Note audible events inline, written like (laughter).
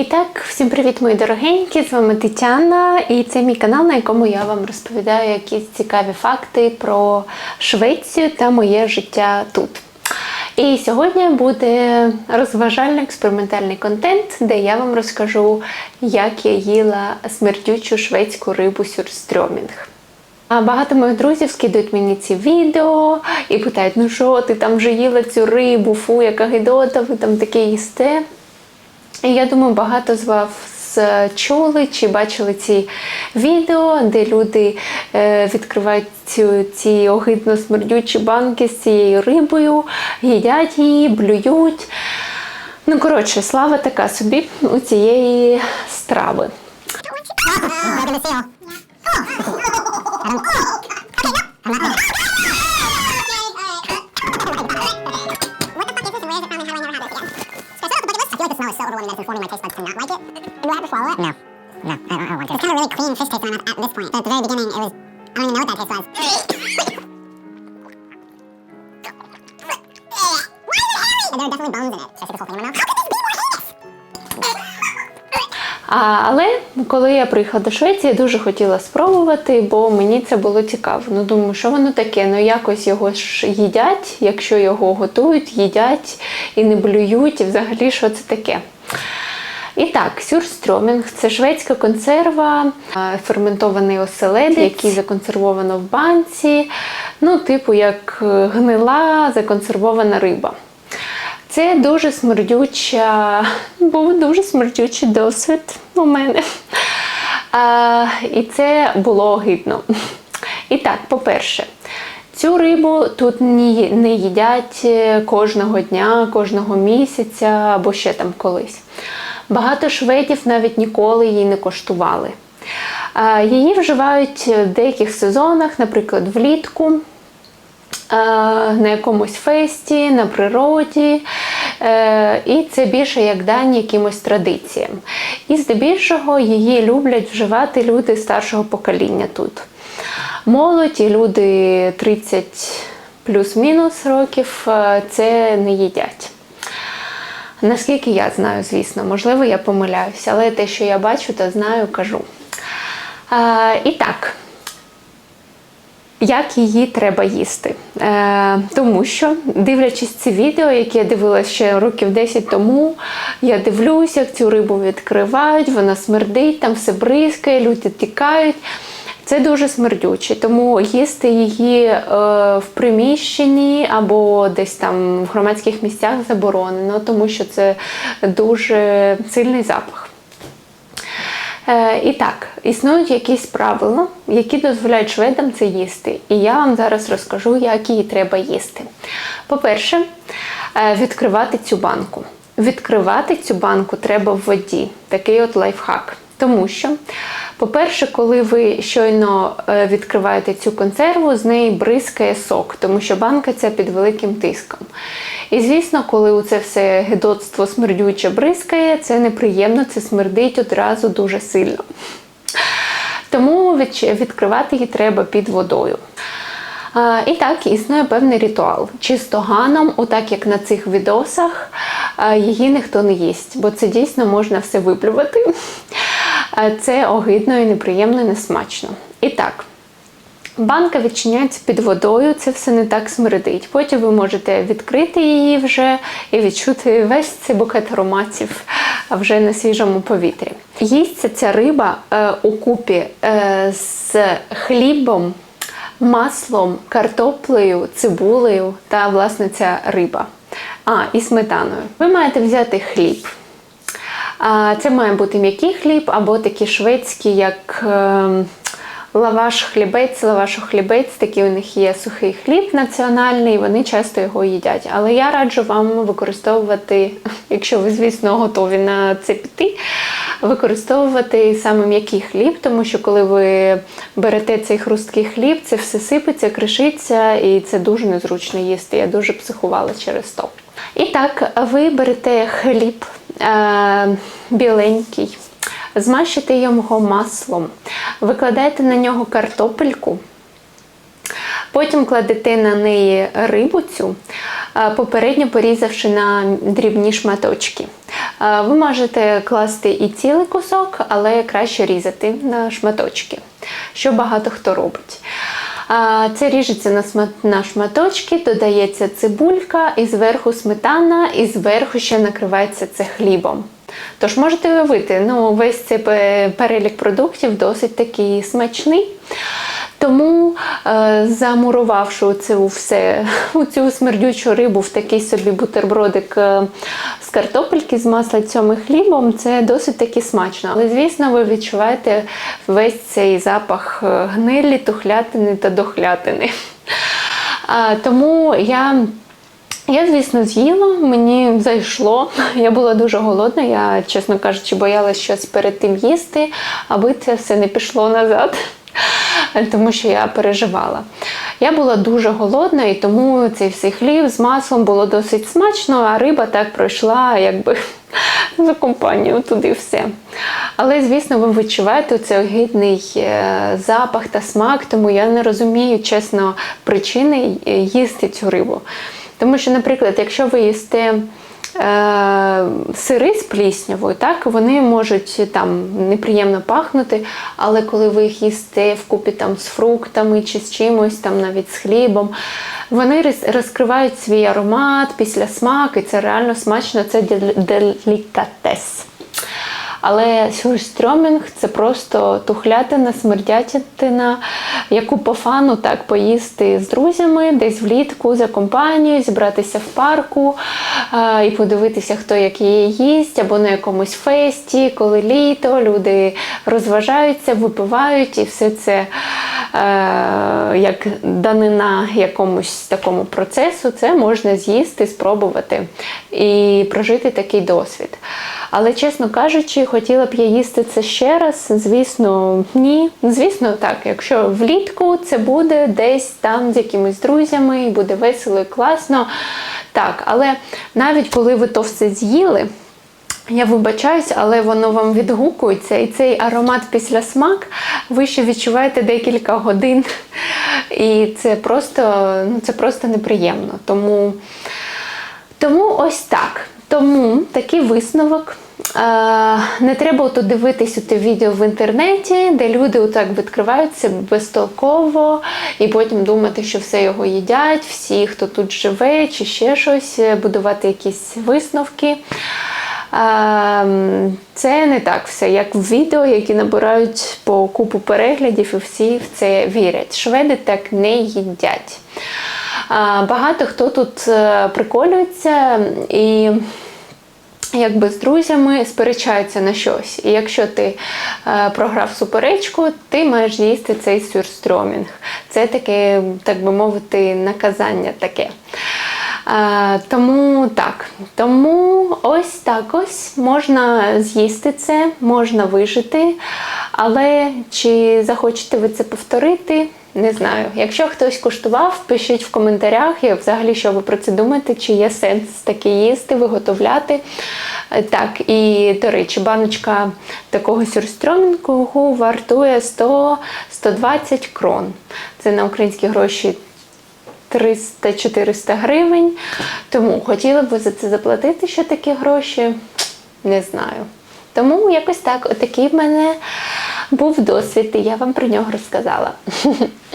І так, всім привіт, мої дорогенькі! З вами Тетяна, і це мій канал, на якому я вам розповідаю якісь цікаві факти про Швецію та моє життя тут. І сьогодні буде розважально-експериментальний контент, де я вам розкажу, як я їла смердючу шведську рибу сюрстрьомінг. А Багато моїх друзів скидують мені ці відео і питають, ну що, ти там вже їла цю рибу, фу, яка гидота, ви там таке їсте. І я думаю, багато з вас чули чи бачили ці відео, де люди е, відкривають цю, ці огидно смердючі банки з цією рибою, їдять її, блюють. Ну, коротше, слава така собі у цієї страви. Але коли я приїхала до Швеції, дуже хотіла спробувати, бо мені це було цікаво. Ну думаю, що воно таке? Ну якось його ж їдять, якщо його готують, їдять і не блюють, і взагалі що це таке. І так, сюрстрьомінг це шведська консерва, ферментований оселедець, який законсервовано в банці. Ну, типу, як е, гнила законсервована риба. Це дуже смердюча, (laughs) був дуже смердючий досвід у мене. А, і це було огидно. І так, по-перше, цю рибу тут не їдять е, кожного дня, кожного місяця або ще там колись. Багато шведів навіть ніколи її не коштували. Її вживають в деяких сезонах, наприклад, влітку е, на якомусь фесті, на природі. Е, І це більше як дань якимось традиціям. І здебільшого її люблять вживати люди старшого покоління тут. Молодь і люди 30 плюс-мінус років е, це не їдять. Наскільки я знаю, звісно, можливо, я помиляюся, але те, що я бачу та знаю, кажу. А, і так, як її треба їсти. Е, тому що, дивлячись ці відео, які я дивилася ще років 10 тому, я дивлюся, як цю рибу відкривають, вона смердить, там все бризкає, люди тікають. Це дуже смердюче, тому їсти її е, в приміщенні або десь там в громадських місцях заборонено, тому що це дуже сильний запах. Е, і так, існують якісь правила, які дозволяють шведам це їсти. І я вам зараз розкажу, як її треба їсти. По-перше, е, відкривати цю банку. Відкривати цю банку треба в воді. Такий от лайфхак. Тому що, по-перше, коли ви щойно е, відкриваєте цю консерву, з неї бризкає сок, тому що банка ця під великим тиском. І звісно, коли у це все гидотство смердюче бризкає, це неприємно, це смердить одразу дуже сильно. Тому відкривати її треба під водою. І так, існує певний ритуал. Чистоганом, отак як на цих відосах, її ніхто не їсть, бо це дійсно можна все виплювати. Це огидно і неприємно, і несмачно. І так, банка відчиняється під водою, це все не так смердить. Потім ви можете відкрити її вже і відчути весь цей букет ароматів вже на свіжому повітрі. Їсться ця риба е, у купі е, з хлібом маслом, картоплею, цибулею та власне ця риба. А, і сметаною. Ви маєте взяти хліб. Це має бути м'який хліб або такі шведські, як е, лаваш хлібець, лаваш хлібець, такий у них є сухий хліб національний, вони часто його їдять. Але я раджу вам використовувати, (laughs) якщо ви, звісно, готові на це піти, використовувати саме м'який хліб, тому що коли ви берете цей хрусткий хліб, це все сипеться, кришиться, і це дуже незручно їсти. Я дуже психувала через то. І так, ви берете хліб біленький, змащите його маслом, викладаєте на нього картопельку, Потім кладете на неї рибу цю, е, попередньо порізавши на дрібні шматочки. Е, Ви можете класти і цілий кусок, але краще різати на шматочки, що багато хто робить. Це ріжеться на шматочки, додається цибулька, і зверху сметана, і зверху ще накривається це хлібом. Тож можете уявити, ну, весь цей перелік продуктів досить такий смачний. Тому, е, замурувавши цю все, (laughs) цю смердючу рибу в такий собі бутербродик е, з картопельки з маслицем і хлібом, це досить таки смачно. Але, звісно, ви відчуваєте весь цей запах е, гнилі, тухлятини та дохлятини. Тому я я, звісно, з'їла, мені зайшло. Я була дуже голодна. Я, чесно кажучи, боялася щось перед тим їсти, аби це все не пішло назад. Тому що я переживала. Я була дуже голодна, і тому цей всей хліб з маслом було досить смачно, а риба так пройшла, якби (laughs) за компанію туди все. Але, звісно, ви відчуваєте цей огидний е, запах та смак, тому я не розумію, чесно, причини е, їсти цю рибу. Тому що, наприклад, якщо ви їсте сири з пліснявою, так, вони можуть там неприємно пахнути, але коли ви їх їсте вкупі там з фруктами чи з чимось, там навіть з хлібом, вони розкривають свій аромат після смак, і це реально смачно, це дел- делікатес. Але сюрстрьомінг це просто тухлятина, смердятина, яку по фану так поїсти з друзями, десь влітку за компанією, зібратися в парку а, і подивитися, хто як її їсть, або на якомусь фесті, коли літо, люди розважаються, випивають, і все це е, як данина якомусь такому процесу, це можна з'їсти, спробувати і прожити такий досвід. Але, чесно кажучи, хотіла б я їсти це ще раз. Звісно, ні. Звісно, так. Якщо влітку це буде десь там з якимись друзями, і буде весело і класно. Так, але навіть коли ви то все з'їли. Я вибачаюсь, але воно вам відгукується, і цей аромат після смак ви ще відчуваєте декілька годин. І це просто, ну, це просто неприємно. Тому, тому ось так. Тому такий висновок. Е, Не треба ото дивитись у те відео в інтернеті, де люди отак відкриваються безтолково, і потім думати, що все його їдять, всі, хто тут живе, чи ще щось, будувати якісь висновки. Ем, Це не так все, як в відео, які набирають по купу переглядів, і всі в це вірять. Шведи так не їдять. Багато хто тут е, приколюється і якби з друзями сперечаються на щось. І якщо ти е, програв суперечку, ти маєш їсти цей сюрстрьомінг. Це таке, так би мовити, наказання таке. Е, тому так, тому ось так ось можна з'їсти це, можна вижити. Але чи захочете ви це повторити? Не знаю. Якщо хтось куштував, пишіть в коментарях, як взагалі, що ви про це думаєте, чи є сенс таке їсти, виготовляти. Е, Так, і до речі, баночка такого сюрстрьомінгу вартує 100-120 крон. Це на українські гроші 300-400 гривень. Тому хотіла б ви за це заплатити ще такі гроші? Не знаю. Тому якось так, отакий в мене був досвід, і я вам про нього розказала. (laughs)